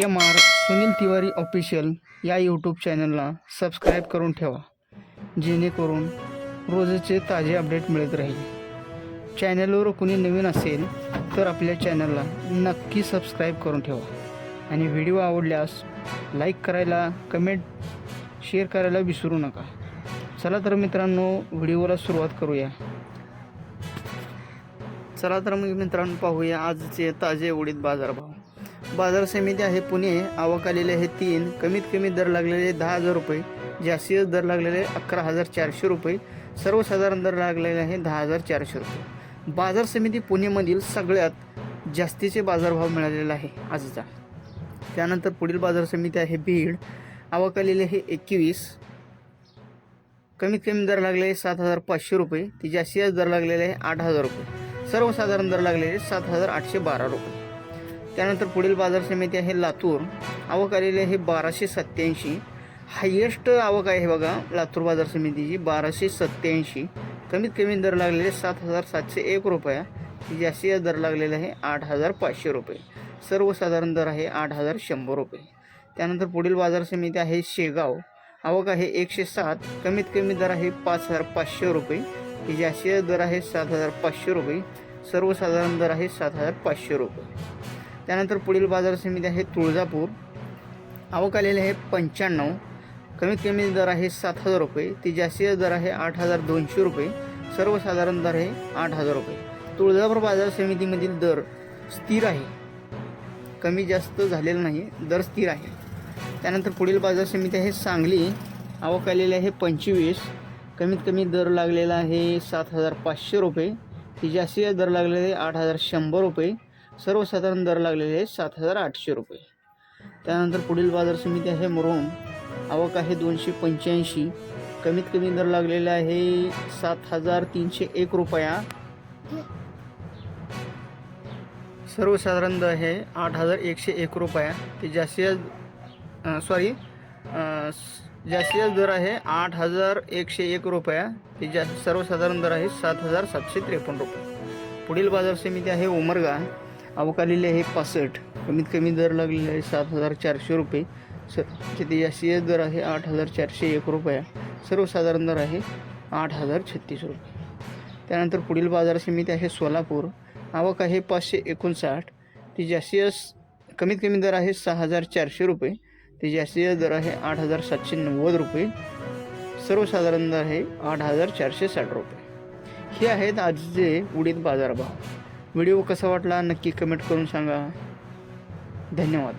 M R Sunil Tiwari official या YouTube चॅनलला subscribe करून ठेवा जेणेकरून रोजचे ताजे अपडेट मिळत राहील. चॅनलवर कुणी नवीन असेल तर आपल्या चॅनलला नक्की सबस्क्राईब करून ठेवा. आणि व्हिडिओ आवडल्यास लाईक करायला कमेंट शेअर करायला विसरू नका. चला तर मित्रांनो व्हिडिओला सुरुवात करूया. चला तर मग मित्रांनो पाहूया आजचे ताजे उडीद बाजारभाव. बाजार समिती आहे पुणे आवक आलेले आहे तीन कमीत कमी दर लागलेले दहा हजार रुपये जास्तीत दर लागलेले अकरा हजार चारशे रुपये सर्वसाधारण दर लागलेले आहे दहा हजार चारशे रुपये. बाजार समिती पुणेमधील सगळ्यात जास्तीचे बाजारभाव मिळालेला आहे आजचा. त्यानंतर पुढील बाजार समिती आहे बीड आवक आलेली आहे एकवीस कमीत कमी दर लागलेले सात हजार पाचशे रुपये ती जास्तीत दर लागलेले आहे आठ हजार रुपये. सर्वसाधारण दर लागलेले सात हजार आठशे बारा रुपये. त्यानंतर पुढील बाजार समिती आहे लातूर. आवक आलेली आहे बाराशे सत्त्याऐंशी. हायेस्ट आवक आहे बघा लातूर बाजार समितीची बाराशे सत्याऐंशी कमीत कमी दर लागलेले सात हजार सातशे एक रुपया. जास्तीत दर लागलेले आहे आठ हजार पाचशे रुपये. सर्वसाधारण दर आहे आठ हजार शंभर रुपये. त्यानंतर पुढील बाजार समिती आहे शेगाव. आवक आहे एकशे सात. कमीत कमी दर आहे पाच हजार पाचशे रुपये. ही जास्तीत दर आहे सात हजार पाचशे रुपये. सर्वसाधारण दर आहे सात हजार पाचशे रुपये. त्यानंतर पुढील बाजार समिती आहे तुळजापूर. आवक आलेले आहे पंच्याण्णव. कमीत कमी दर आहे सात हजार रुपये. ती जास्तीत दर आहे आठ हजार दोनशे रुपये. सर्वसाधारण दर आहे आठ हजार रुपये. तुळजापूर बाजार समितीमधील दर स्थिर आहे. कमी जास्त झालेलं नाही दर स्थिर आहे. त्यानंतर पुढील बाजार समिती आहे सांगली. आवक आलेली आहे पंचवीस. कमीत कमी दर लागलेला आहे सात हजार पाचशे रुपये. ती जास्तीत दर लागलेले आहे आठ हजार शंभर रुपये. सर्वसाधारण दर लागलेले आहे सात हजार आठशे रुपये. त्यानंतर पुढील बाजार समिती आहे मुरुम आवक आहे दोनशे पंच्याऐंशी. कमीत कमी दर लागलेला आहे सात हजार तीनशे एक रुपया. सर्वसाधारण दर आहे आठ हजार एकशे एक रुपया. ते जास्तीत सॉरी जास्तीत दर आहे आठ हजार एकशे एक रुपया. ते जास्त सर्वसाधारण दर आहे सात हजार सातशे त्रेपन्न रुपये. पुढील बाजार समिती आहे उमरगा. अवकालेली आहे पासष्ट. कमीत कमी दर लागलेले आहे सात हजार चारशे रुपये. स तिथे जास्तीत दर आहे आठ हजार चारशे एक रुपया. सर्वसाधारण दर आहे आठ हजार छत्तीस रुपये. त्यानंतर पुढील बाजार समिती आहे सोलापूर. आवक आहे पाचशे एकोणसाठ. ती जास्तीत कमीत कमी दर आहे सहा हजार चारशे रुपये. ती जास्तीत दर आहे आठ हजार सातशे नव्वद रुपये. सर्वसाधारण दर आहे आठ हजार चारशे साठ रुपये. हे आहेत आजचे उडीद बाजारभाव. व्हिडिओ कसा वाटला नक्की कमेंट करून सांगा. धन्यवाद.